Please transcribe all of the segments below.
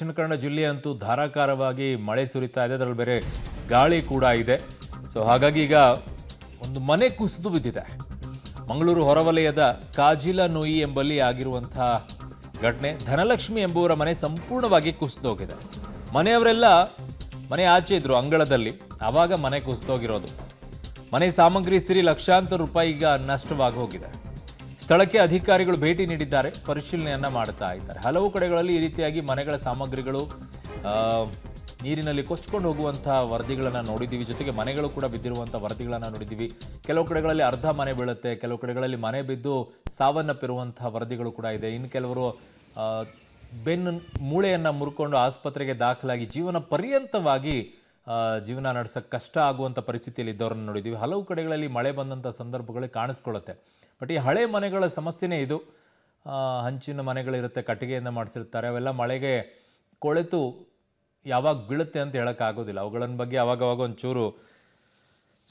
ದಕ್ಷಿಣ ಕನ್ನಡ ಜಿಲ್ಲೆಯಂತೂ ಧಾರಾಕಾರವಾಗಿ ಮಳೆ ಸುರಿತಾ ಇದೆ. ಅದರಲ್ಲಿ ಬೇರೆ ಗಾಳಿ ಕೂಡ ಇದೆ. ಸೊ ಹಾಗಾಗಿ ಈಗ ಒಂದು ಮನೆ ಕುಸಿದು ಬಿದ್ದಿದೆ. ಮಂಗಳೂರು ಹೊರವಲಯದ ಕಾಜಿಲ ನೋಯಿ ಎಂಬಲ್ಲಿ ಆಗಿರುವಂತಹ ಘಟನೆ. ಧನಲಕ್ಷ್ಮಿ ಎಂಬುವರ ಮನೆ ಸಂಪೂರ್ಣವಾಗಿ ಕುಸಿದೋಗಿದೆ ಮನೆಯವರೆಲ್ಲ ಮನೆ ಆಚೆ ಇದ್ರು ಅಂಗಳದಲ್ಲಿ. ಆವಾಗ ಮನೆ ಕುಸಿದೋಗಿರೋದು ಮನೆ ಸಾಮಗ್ರಿ ಸಿರಿ ಲಕ್ಷಾಂತರ ರೂಪಾಯಿ ಈಗ ನಷ್ಟವಾಗಿ ಹೋಗಿದೆ. ಸ್ಥಳಕ್ಕೆ ಅಧಿಕಾರಿಗಳು ಭೇಟಿ ನೀಡಿದ್ದಾರೆ, ಪರಿಶೀಲನೆಯನ್ನ ಮಾಡ್ತಾ ಇದ್ದಾರೆ. ಹಲವು ಕಡೆಗಳಲ್ಲಿ ಈ ರೀತಿಯಾಗಿ ಮನೆಗಳ ಸಾಮಗ್ರಿಗಳು ನೀರಿನಲ್ಲಿ ಕೊಚ್ಕೊಂಡು ಹೋಗುವಂಥ ವರದಿಗಳನ್ನು ನೋಡಿದ್ದೀವಿ. ಜೊತೆಗೆ ಮನೆಗಳು ಕೂಡ ಬಿದ್ದಿರುವಂಥ ವರದಿಗಳನ್ನು ನೋಡಿದ್ದೀವಿ. ಕೆಲವು ಕಡೆಗಳಲ್ಲಿ ಅರ್ಧ ಮನೆ ಬೀಳುತ್ತೆ, ಕೆಲವು ಕಡೆಗಳಲ್ಲಿ ಮನೆ ಬಿದ್ದು ಸಾವನ್ನಪ್ಪಿರುವಂಥ ವರದಿಗಳು ಕೂಡ ಇದೆ. ಇನ್ನು ಕೆಲವರು ಬೆನ್ನು, ಮೂಳೆಯನ್ನು ಮುರ್ಕೊಂಡು ಆಸ್ಪತ್ರೆಗೆ ದಾಖಲಾಗಿ ಜೀವನ ಪರ್ಯಂತವಾಗಿ ಜೀವನ ನಡೆಸೋಕ್ಕೆ ಕಷ್ಟ ಆಗುವಂಥ ಪರಿಸ್ಥಿತಿಯಲ್ಲಿ ಇದ್ದವರನ್ನು ನೋಡಿದ್ದೀವಿ. ಹಲವು ಕಡೆಗಳಲ್ಲಿ ಮಳೆ ಬಂದಂಥ ಸಂದರ್ಭಗಳು ಕಾಣಿಸ್ಕೊಳ್ಳುತ್ತೆ. ಬಟ್ ಈ ಹಳೆ ಮನೆಗಳ ಸಮಸ್ಯೆನೇ ಇದು. ಹಂಚಿನ ಮನೆಗಳಿರುತ್ತೆ, ಕಟ್ಟಿಗೆಯಿಂದ ಮಾಡಿಸಿರ್ತಾರೆ, ಅವೆಲ್ಲ ಮಳೆಗೆ ಕೊಳೆತು ಯಾವಾಗ ಬೀಳುತ್ತೆ ಅಂತ ಹೇಳೋಕ್ಕಾಗೋದಿಲ್ಲ. ಅವುಗಳ ಬಗ್ಗೆ ಅವಾಗವಾಗ ಒಂಚೂರು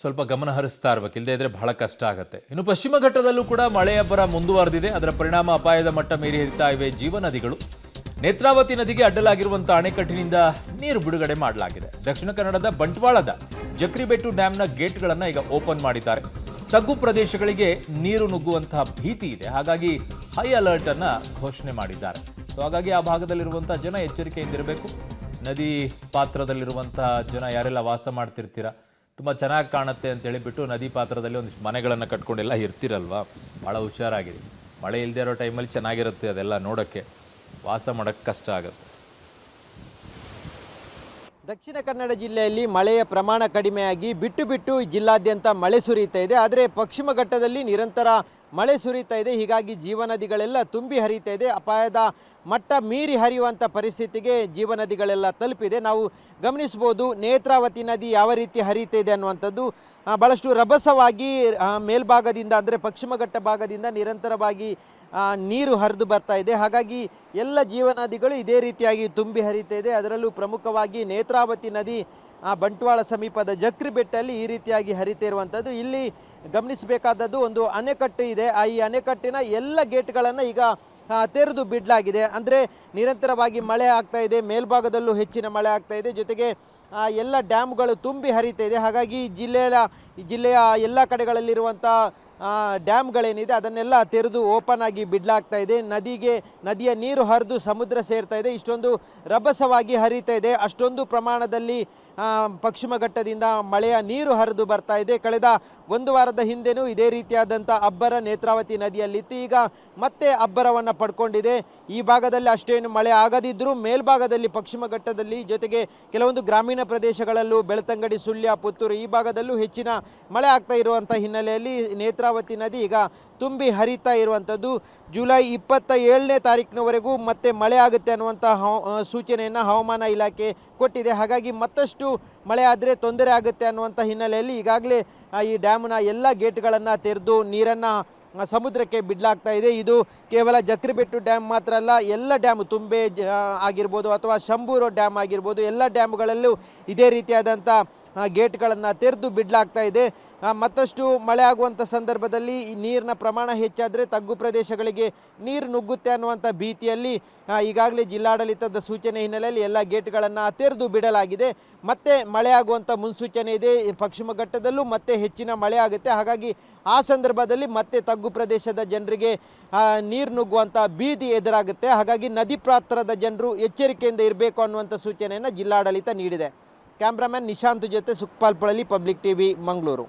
ಸ್ವಲ್ಪ ಗಮನ ಹರಿಸ್ತಾ ಇರ್ಬೇಕು. ಇಲ್ಲದೇ ಇದ್ರೆ ಬಹಳ ಕಷ್ಟ ಆಗುತ್ತೆ. ಇನ್ನು ಪಶ್ಚಿಮ ಘಟ್ಟದಲ್ಲೂ ಕೂಡ ಮಳೆಯ ಬರ ಮುಂದುವರೆದಿದೆ. ಅದರ ಪರಿಣಾಮ ಅಪಾಯದ ಮಟ್ಟ ಮೀರಿ ಹರಿತಾ ಇವೆ ಜೀವನದಿಗಳು ನೇತ್ರಾವತಿ ನದಿಗೆ ಅಡ್ಡಲಾಗಿರುವಂಥ ಅಣೆಕಟ್ಟಿನಿಂದ ನೀರು ಬಿಡುಗಡೆ ಮಾಡಲಾಗಿದೆ. ದಕ್ಷಿಣ ಕನ್ನಡದ ಬಂಟ್ವಾಳದ ಜಕ್ರಿಬೆಟ್ಟು ಡ್ಯಾಮ್ನ ಗೇಟ್ಗಳನ್ನು ಈಗ ಓಪನ್ ಮಾಡಿದ್ದಾರೆ. ತಗ್ಗು ಪ್ರದೇಶಗಳಿಗೆ ನೀರು ನುಗ್ಗುವಂತಹ ಭೀತಿ ಇದೆ. ಹಾಗಾಗಿ ಹೈ ಅಲರ್ಟ್ ಅನ್ನ ಘೋಷಣೆ ಮಾಡಿದ್ದಾರೆ. ಸೊ ಹಾಗಾಗಿ ಆ ಭಾಗದಲ್ಲಿರುವಂತಹ ಜನ ಎಚ್ಚರಿಕೆಯಿಂದಿರಬೇಕು. ನದಿ ಪಾತ್ರದಲ್ಲಿರುವಂತಹ ಜನ ಯಾರೆಲ್ಲ ವಾಸ ಮಾಡ್ತಿರ್ತೀರಾ? ತುಂಬ ಚೆನ್ನಾಗಿ ಕಾಣುತ್ತೆ ಅಂತ ಹೇಳಿಬಿಟ್ಟು ನದಿ ಪಾತ್ರದಲ್ಲಿ ಒಂದಿಷ್ಟು ಮನೆಗಳನ್ನು ಕಟ್ಕೊಂಡೆಲ್ಲ, ಇರ್ತಿರಲ್ವಾ? ಭಾಳ ಹುಷಾರಾಗಿದೆ ಮಳೆ ಇಲ್ಲದೆ ಇರೋ ಟೈಮಲ್ಲಿ ಚೆನ್ನಾಗಿರುತ್ತೆ ಅದೆಲ್ಲ ನೋಡೋಕ್ಕೆ. ವಾಸ ಮಾಡೋಕ್ಕೆ ಕಷ್ಟ ಆಗುತ್ತೆ. ದಕ್ಷಿಣ ಕನ್ನಡ ಜಿಲ್ಲೆಯಲ್ಲಿ ಮಳೆಯ ಪ್ರಮಾಣ ಕಡಿಮೆಯಾಗಿ ಬಿಟ್ಟು ಬಿಟ್ಟು ಜಿಲ್ಲಾದ್ಯಂತ ಮಳೆ ಸುರಿಯುತ್ತಾ ಇದೆ. ಆದರೆ ಪಶ್ಚಿಮ ಘಟ್ಟದಲ್ಲಿ ನಿರಂತರ ಮಳೆ ಸುರಿತಾ ಇದೆ. ಹೀಗಾಗಿ ಜೀವನದಿಗಳೆಲ್ಲ ತುಂಬಿ ಹರಿತಾ ಇದೆ. ಅಪಾಯದ ಮಟ್ಟ ಮೀರಿ ಹರಿಯುವಂಥ ಪರಿಸ್ಥಿತಿಗೆ ಜೀವನದಿಗಳೆಲ್ಲ ತಲುಪಿದೆ. ನಾವು ಗಮನಿಸ್ಬೋದು ನೇತ್ರಾವತಿ ನದಿ ಯಾವ ರೀತಿ ಹರಿತಾ ಇದೆ ಅನ್ನುವಂಥದ್ದು. ಭಾಳಷ್ಟು ರಭಸವಾಗಿ ಮೇಲ್ಭಾಗದಿಂದ ಅಂದರೆ ಪಶ್ಚಿಮ ಘಟ್ಟ ಭಾಗದಿಂದ ನಿರಂತರವಾಗಿ ನೀರು ಹರಿದು ಬರ್ತಾ ಇದೆ. ಹಾಗಾಗಿ ಎಲ್ಲ ಜೀವನದಿಗಳು ಇದೇ ರೀತಿಯಾಗಿ ತುಂಬಿ ಹರಿತಾ ಇದೆ. ಅದರಲ್ಲೂ ಪ್ರಮುಖವಾಗಿ ನೇತ್ರಾವತಿ ನದಿ ಬಂಟ್ವಾಳ ಸಮೀಪದ ಜಕ್ರಿ ಬೆಟ್ಟಲ್ಲಿ ಈ ರೀತಿಯಾಗಿ ಹರಿತಾ ಇರುವಂಥದ್ದು. ಇಲ್ಲಿ ಗಮನಿಸಬೇಕಾದದ್ದು ಒಂದು ಅಣೆಕಟ್ಟು ಇದೆ. ಆ, ಈ ಅಣೆಕಟ್ಟಿನ ಎಲ್ಲ ಗೇಟ್ಗಳನ್ನು ಈಗ ತೆರೆದು ಬಿಡಲಾಗಿದೆ. ಅಂದರೆ ನಿರಂತರವಾಗಿ ಮಳೆ ಆಗ್ತಾ ಇದೆ. ಮೇಲ್ಭಾಗದಲ್ಲೂ ಹೆಚ್ಚಿನ ಮಳೆ ಆಗ್ತಾ ಇದೆ. ಜೊತೆಗೆ ಎಲ್ಲ ಡ್ಯಾಮ್ಗಳು ತುಂಬಿ ಹರಿತಾ ಇದೆ. ಹಾಗಾಗಿ ಜಿಲ್ಲೆಯ ಜಿಲ್ಲೆಯ ಎಲ್ಲ ಕಡೆಗಳಲ್ಲಿರುವಂಥ ಡ್ಯಾಮ್ಗಳೇನಿದೆ, ಅದನ್ನೆಲ್ಲ ತೆರೆದು ಓಪನ್ ಆಗಿ ಬಿಡಲಾಗ್ತಾ ಇದೆ. ನದಿಗೆ, ನದಿಯ ನೀರು ಹರಿದು ಸಮುದ್ರ ಸೇರ್ತಾ ಇದೆ. ಇಷ್ಟೊಂದು ರಭಸವಾಗಿ ಹರಿತಾ ಇದೆ. ಅಷ್ಟೊಂದು ಪ್ರಮಾಣದಲ್ಲಿ ಪಶ್ಚಿಮ ಘಟ್ಟದಿಂದ ಮಳೆಯ ನೀರು ಹರಿದು ಬರ್ತಾ ಇದೆ. ಕಳೆದ ಒಂದು ವಾರದ ಹಿಂದೆನೂ ಇದೇ ರೀತಿಯಾದಂಥ ಅಬ್ಬರ ನೇತ್ರಾವತಿ ನದಿಯಲ್ಲಿತ್ತು ಈಗ ಮತ್ತೆ ಅಬ್ಬರವನ್ನು ಪಡ್ಕೊಂಡಿದೆ. ಈ ಭಾಗದಲ್ಲಿ ಅಷ್ಟೇನು ಮಳೆ ಆಗದಿದ್ದರೂ ಮೇಲ್ಭಾಗದಲ್ಲಿ ಪಶ್ಚಿಮ ಘಟ್ಟದಲ್ಲಿ ಜೊತೆಗೆ ಕೆಲವೊಂದು ಗ್ರಾಮೀಣ ಪ್ರದೇಶಗಳಲ್ಲೂ ಬೆಳ್ತಂಗಡಿ, ಸುಳ್ಯ, ಪುತ್ತೂರು ಈ ಭಾಗದಲ್ಲೂ ಹೆಚ್ಚಿನ ಮಳೆ ಆಗ್ತಾ ಇರುವಂಥ ಹಿನ್ನೆಲೆಯಲ್ಲಿ ನೇತ್ರಾವತಿ ನದಿ ಈಗ ತುಂಬಿ ಹರಿತಾ ಇರುವಂಥದ್ದು ಜುಲೈ ಇಪ್ಪತ್ತ ಏಳನೇ ತಾರೀಕಿನವರೆಗೂ ಮತ್ತೆ ಮಳೆ ಆಗುತ್ತೆ ಅನ್ನುವಂಥ ಹವ ಸೂಚನೆಯನ್ನು ಹವಾಮಾನ ಇಲಾಖೆ ಕೊಟ್ಟಿದೆ. ಹಾಗಾಗಿ ಮತ್ತಷ್ಟು ಮಳೆ ಆದರೆ ತೊಂದರೆ ಆಗುತ್ತೆ ಅನ್ನುವಂಥ ಹಿನ್ನೆಲೆಯಲ್ಲಿ ಈಗಾಗಲೇ ಈ ಡ್ಯಾಮ್ನ ಎಲ್ಲ ಗೇಟ್ಗಳನ್ನು ತೆರೆದು ನೀರನ್ನು ಸಮುದ್ರಕ್ಕೆ ಬಿಡಲಾಗ್ತಾ ಇದೆ. ಇದು ಕೇವಲ ಜಕ್ರಿಬೆಟ್ಟು ಡ್ಯಾಮ್ ಮಾತ್ರ ಅಲ್ಲ, ಎಲ್ಲ ಡ್ಯಾಮ್ ತುಂಬೆ ಆಗಿರ್ಬೋದು ಅಥವಾ ಶಂಭೂರು ಡ್ಯಾಮ್ ಆಗಿರ್ಬೋದು, ಎಲ್ಲ ಡ್ಯಾಮ್ಗಳಲ್ಲೂ ಇದೇ ರೀತಿಯಾದಂಥ ಗೇಟ್ಗಳನ್ನು ತೆರೆದು ಬಿಡಲಾಗ್ತಾ ಇದೆ. ಮತ್ತಷ್ಟು ಮಳೆ ಆಗುವಂಥ ಸಂದರ್ಭದಲ್ಲಿ ನೀರಿನ ಪ್ರಮಾಣ ಹೆಚ್ಚಾದರೆ ತಗ್ಗು ಪ್ರದೇಶಗಳಿಗೆ ನೀರು ನುಗ್ಗುತ್ತೆ ಅನ್ನುವಂಥ ಭೀತಿಯಲ್ಲಿ ಈಗಾಗಲೇ ಜಿಲ್ಲಾಡಳಿತದ ಸೂಚನೆ ಹಿನ್ನೆಲೆಯಲ್ಲಿ ಎಲ್ಲ ಗೇಟ್ಗಳನ್ನು ತೆರೆದು ಬಿಡಲಾಗಿದೆ. ಮತ್ತೆ ಮಳೆ ಆಗುವಂಥ ಮುನ್ಸೂಚನೆ ಇದೆ. ಪಶ್ಚಿಮ ಘಟ್ಟದಲ್ಲೂ ಮತ್ತೆ ಹೆಚ್ಚಿನ ಮಳೆ ಆಗುತ್ತೆ. ಹಾಗಾಗಿ ಆ ಸಂದರ್ಭದಲ್ಲಿ ಮತ್ತೆ ತಗ್ಗು ಪ್ರದೇಶದ ಜನರಿಗೆ ನೀರು ನುಗ್ಗುವಂಥ ಭೀತಿ ಎದುರಾಗುತ್ತೆ. ಹಾಗಾಗಿ ನದಿ ಪಾತ್ರದ ಜನರು ಎಚ್ಚರಿಕೆಯಿಂದ ಇರಬೇಕು ಅನ್ನುವಂಥ ಸೂಚನೆಯನ್ನು ಜಿಲ್ಲಾಡಳಿತ ನೀಡಿದೆ. ಕ್ಯಾಮ್ರಾಮನ್ ನಿಶಾಂತ್ ಜೊತೆ ಸುಕ್ಪಾಲ್ ಪಳಲಿ ಪಬ್ಲಿಕ್ ಟಿವಿ ಮಂಗಳೂರು.